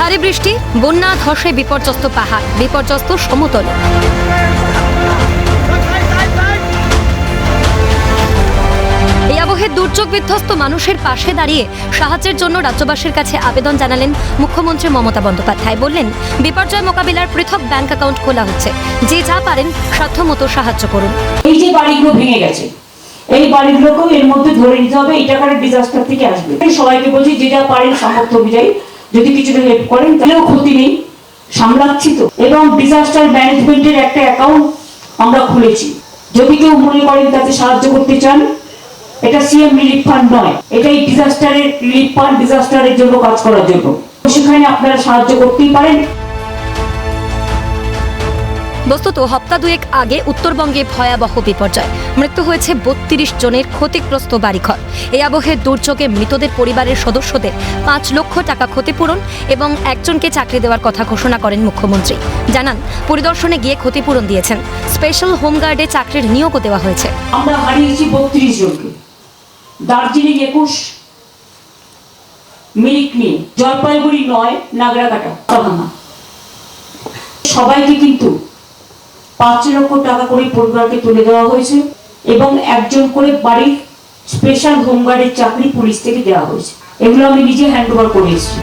ভারী বৃষ্টি, বন্যা, ধসে, বিপর্যস্ত পাহাড়, বিপর্যস্ত সমতল। এই আবহে দুর্যোগ বিধ্বস্ত মানুষের পাশে দাঁড়িয়ে সাহায্যের জন্য রাজ্যবাসীর কাছে আবেদন জানালেন মুখ্যমন্ত্রী মমতা বন্দ্যোপাধ্যায়। বললেন, বিপর্যয় মোকাবিলার পৃথক ব্যাংক অ্যাকাউন্ট খোলা হচ্ছে। যে যা পারেন সাধ্যমতো সাহায্য করুন। এই যে বাড়িগুলো ভেঙে গেছে, এই বাড়িগুলোকেও এর মধ্যে ধরে নিতে হবে এই টাকাটা ডিজাস্টার থেকে আসবে। সবাইকে বলছি, যে যা পারেন সামর্থ্য অনুযায়ী যদি কিছুটা হেল্প করেন, তাহলেও ক্ষতি নেই। সামলাচ্ছি তো। এবং ডিজাস্টার ম্যানেজমেন্টের একটা অ্যাকাউন্ট আমরা খুলেছি। যদি কেউ মনে করেন তাতে সাহায্য করতে চান, এটা সিএম রিলিফ ফান্ড নয়। এটাই ডিজাস্টারের রিলিফ ফান্ড ডিজাস্টারের জন্য কাজ করার জন্য। সেখানে আপনারা সাহায্য করতেই পারেন। বস্তুত হপ্তা দুয়েক আগে উত্তরবঙ্গে ভয়াবহ বিপর্যয়। মৃত্যু হয়েছে বত্রিশ জনের ক্ষতিগ্রস্ত বাড়িঘর। এই আবহে দুর্যোগে মৃতদের পরিবারের সদস্যদের পাঁচ লক্ষ টাকা ক্ষতিপূরণ এবং একজনকে চাকরি দেওয়ার কথা ঘোষণা করেন মুখ্যমন্ত্রী। জানান, পরিদর্শনে গিয়ে ক্ষতিপূরণ দিয়েছেন। স্পেশাল হোমগার্ডে চাকরির নিয়োগও দেওয়া হয়েছে। আমরা হারিয়েছি বত্রিশ দার্জিলিং একুশ জলপাইগুড়ি নয় সবাইকে কিন্তু পাঁচ লক্ষ টাকা করে পরিবারকে তুলে দেওয়া হয়েছে এবং একজন করে বাড়ির স্পেশাল হোমগার্ডের চাকরি পুলিশ থেকে দেওয়া হয়েছে। এগুলো আমি নিজে হ্যান্ড করে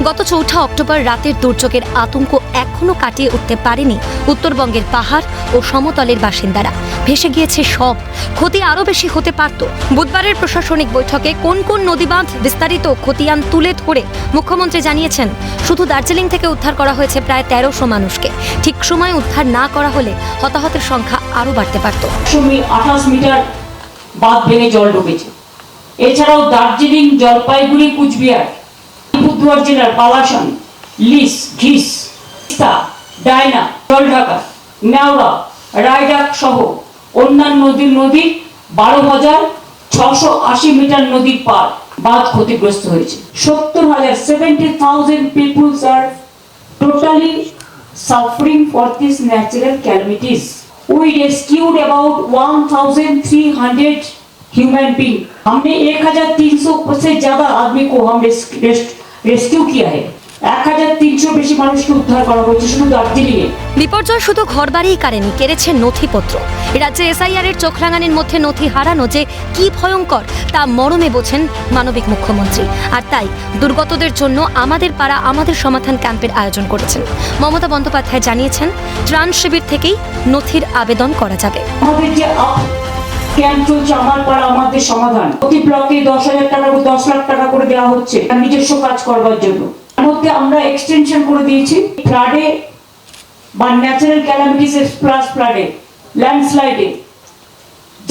গত চৌঠা অক্টোবর রাতের দুর্যোগের আতঙ্ক এখনও কাটিয়ে উঠতে পারেনি উত্তরবঙ্গের পাহাড় ও সমতলের বাসিন্দারা। ভেসে গিয়েছে সব। ক্ষতি আরও বেশি হতে পারত। বুধবারের প্রশাসনিক বৈঠকে কোন কোন নদীবাঁধ বিস্তারিত খতিয়ান তুলে ধরে মুখ্যমন্ত্রী জানিয়েছেন শুধু দার্জিলিং থেকে উদ্ধার করা হয়েছে প্রায় তেরোশো মানুষকে। ঠিক সময় উদ্ধার না করা হলে হতাহতের সংখ্যা আরও বাড়তে পারত। আঠাশ মিটার বাঁধ ভেঙে জল ঢুকেছে। এছাড়াও দার্জিলিং জলপাইগুড়ি কুচবিহার আলিপুরদুয়ার জেলার পালাসান লিস ঘিস ডায়না জলঢাকা নেওড়া রায়ডাক সহ অন্যান্য নদীর নদী বারো হাজার ছশো আশি মিটার নদীর পার বাঁধ ক্ষতিগ্রস্ত হয়েছে সত্তর হাজার সেভেন্টি থাউজেন্ড পিপুলস আর totally natural for these rescued calamities. One thousand three 1,300 human beings. हमने 1,300 से ज्यादा आदमी को हम रेस्क्यू किया है 1,300 বেশি মানুষকে উদ্ধার করা হয়েছে শুধু দার্জিলিং এ বিপর্যয় শুধু ঘরবাড়িই কারেনি কেড়েছে নথিপত্র রাজ্যে এসআইআর এর চোখ রাঙানির মধ্যে নথি হারানো যে কি ভয়ঙ্কর তা মরমে বোঝেন মানবিক মুখ্যমন্ত্রী আর তাই দুর্গতদের জন্য আমাদের পাড়া আমাদের সমাধান ক্যাম্পের আয়োজন করেছেন মমতা বন্দ্যোপাধ্যায় জানিয়েছেন ত্রাণ শিবির থেকেই নথির আবেদন করা যাবে আমাদের যে আপ ক্যাম্প চলছে আমার পাড়া আমাদের সমাধান। প্রতি ব্লকে দশ হাজার টাকা দশ লাখ টাকা করে দেওয়া হচ্ছে নিজস্ব কাজ করবার জন্য। মধ্যে আমরা এক্সটেনশন করে দিয়েছি ফ্লাডে বা ন্যাচারাল ক্যালামিটিস প্লাস ফ্লাডে ল্যান্ডস্লাইডে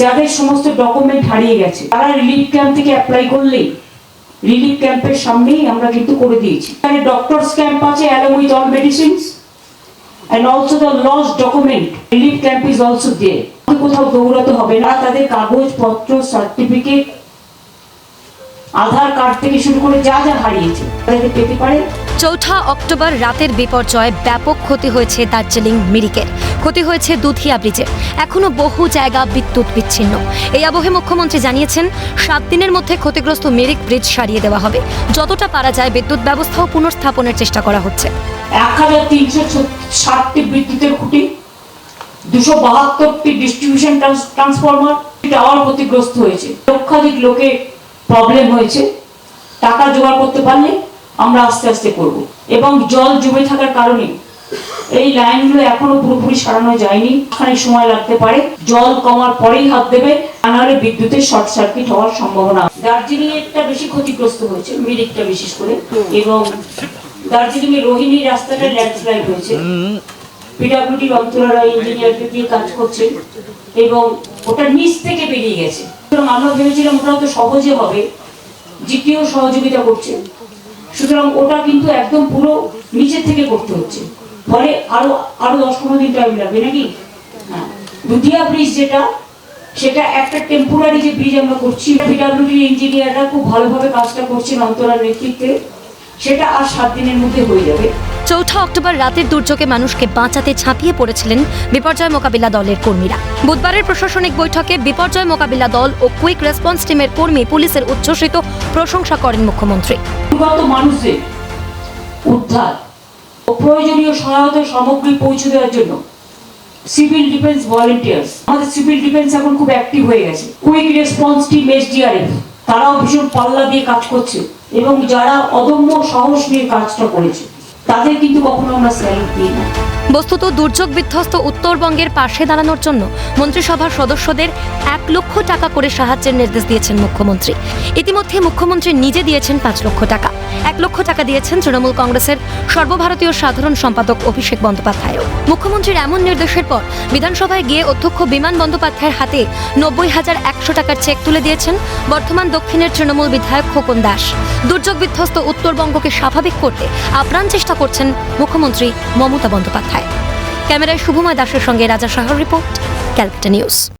যাদের সমস্ত ডকুমেন্ট হারিয়ে গেছে। তারা রিলিফ ক্যাম্প থেকে অ্যাপ্লাই করলেই রিলিফ ক্যাম্পের সামনেই আমরা কিন্তু করে দিয়েছি। এখানে ডক্টরস ক্যাম্প আছে along with all medicines and also the lost document, relief camp is also there কোথাও দৌড়াতে হবে না তাদের কাগজপত্র সার্টিফিকেট আধার কার্ড থেকে শুরু করে যা যা হারিয়েছে তাদের পেতে পারে। চৌঠা অক্টোবর রাতের বিপর্যয়ে ব্যাপক ক্ষতি হয়েছে দার্জিলিং মিরিকের। ক্ষতি হয়েছে দুধিয়া ব্রিজে। এখনও বহু জায়গা বিদ্যুৎ বিচ্ছিন্ন। এই আবহে মুখ্যমন্ত্রী জানিয়েছেন সাত দিনের মধ্যে ক্ষতিগ্রস্ত মিরিক ব্রিজ সারিয়ে দেওয়া হবে। যতটা পারা যায় বিদ্যুৎ ব্যবস্থাও পুনর্স্থাপনের চেষ্টা করা হচ্ছে। এক হাজার তিনশো ষাটটি বিদ্যুতের খুঁটি দুশো বাহাত্তরটি ডিস্ট্রিবিউশন ট্রান্সফরমার টাওয়ার ক্ষতিগ্রস্ত হয়েছে। লক্ষাধিক লোকে প্রবলেম হয়েছে। টাকা জোগাড় করতে পারলে আমরা আস্তে আস্তে করব। এবং জল জমে থাকার কারণে এই লাইনগুলো এখনও পুরোপুরি সারানো যায়নি। খানিক সময় লাগতে পারে। জল কমার পরেই হাত দেবে। নাহলে বিদ্যুতের শর্ট সার্কিট হওয়ার সম্ভাবনা। দার্জিলিং এরটা বেশি ক্ষতিগ্রস্ত হয়েছে, মিরিকটা বিশেষ করে। এবং দার্জিলিং এর রোহিণী রাস্তাটা ল্যান্ডস্লাইড হয়েছে। পিডাব্লিউডি অন্তরারা ইঞ্জিনিয়ারকে দিয়ে কাজ করছেন এবং ওটা নিচ থেকে বেরিয়ে গেছে। সুতরাং আমরা ভেবেছিলাম ওটাও তো সহজে হবে জিটিও সহযোগিতা করছে। সুতরাং ওটা কিন্তু একদম পুরো নিচের থেকে করতে হচ্ছে। ফলে আরও আরও দশ পনেরো দিন টাইম লাগবে নাকি? হ্যাঁ। দুধিয়া ব্রিজ যেটা, সেটা একটা টেম্পোরারি যে ব্রিজ আমরা করছি পিডাব্লিউডি ইঞ্জিনিয়াররা খুব ভালোভাবে কাজটা করছেন অন্তরার নেতৃত্বে। সেটা আর সাত দিনের মধ্যে হয়ে যাবে। চৌঠা অক্টোবর রাতের দুর্যোগে মানুষকে বাঁচাতে ঝাঁপিয়ে পড়েছিলেন বিপর্যয় মোকাবিলা দলের কর্মীরা। বুধবারের প্রশাসনিক বৈঠকে বিপর্যয় মোকাবিলা দল ও কুইক রেসপন্স টিমের কর্মী পুলিশের উচ্ছ্বসিত প্রশংসা করেন মুখ্যমন্ত্রী। মানুষদের উদ্ধার ও প্রয়োজনীয় সহায়তা সামগ্রী পৌঁছে দেওয়ার জন্য সিভিল ডিফেন্স ভলেন্টিয়ার্স, আমাদের সিভিল ডিফেন্স এখন খুব অ্যাক্টিভ হয়ে গেছে। কুইক রেসপন্স টিম এসডিআরএফ তারাও ভীষণ পাল্লা দিয়ে কাজ করছে এবং যারা অদম্য সাহস নিয়ে কাজটা করেছে। তাদের কিন্তু কখনো আমরা স্যালুট দিই না। বস্তুত দুর্যোগ বিধ্বস্ত উত্তরবঙ্গের পাশে দাঁড়ানোর জন্য মন্ত্রিসভার সদস্যদের এক লক্ষ টাকা করে সাহায্যের নির্দেশ দিয়েছেন মুখ্যমন্ত্রী। ইতিমধ্যে মুখ্যমন্ত্রী নিজে দিয়েছেন পাঁচ লক্ষ টাকা। এক লক্ষ টাকা দিয়েছেন তৃণমূল কংগ্রেসের সর্বভারতীয় সাধারণ সম্পাদক অভিষেক বন্দ্যোপাধ্যায়ও। মুখ্যমন্ত্রীর এমন নির্দেশের পর বিধানসভায় গিয়ে অধ্যক্ষ বিমান বন্দ্যোপাধ্যায়ের হাতে নব্বই হাজার একশো টাকার চেক তুলে দিয়েছেন বর্তমান দক্ষিণের তৃণমূল বিধায়ক খোকন দাস। দুর্যোগ বিধ্বস্ত উত্তরবঙ্গকে স্বাভাবিক করতে আপ্রাণ চেষ্টা করছেন মুখ্যমন্ত্রী মমতা বন্দ্যোপাধ্যায়। ক্যামেরায় শুভমা দাসের সঙ্গে রাজা সাহার রিপোর্ট ক্যালকাটা নিউজ।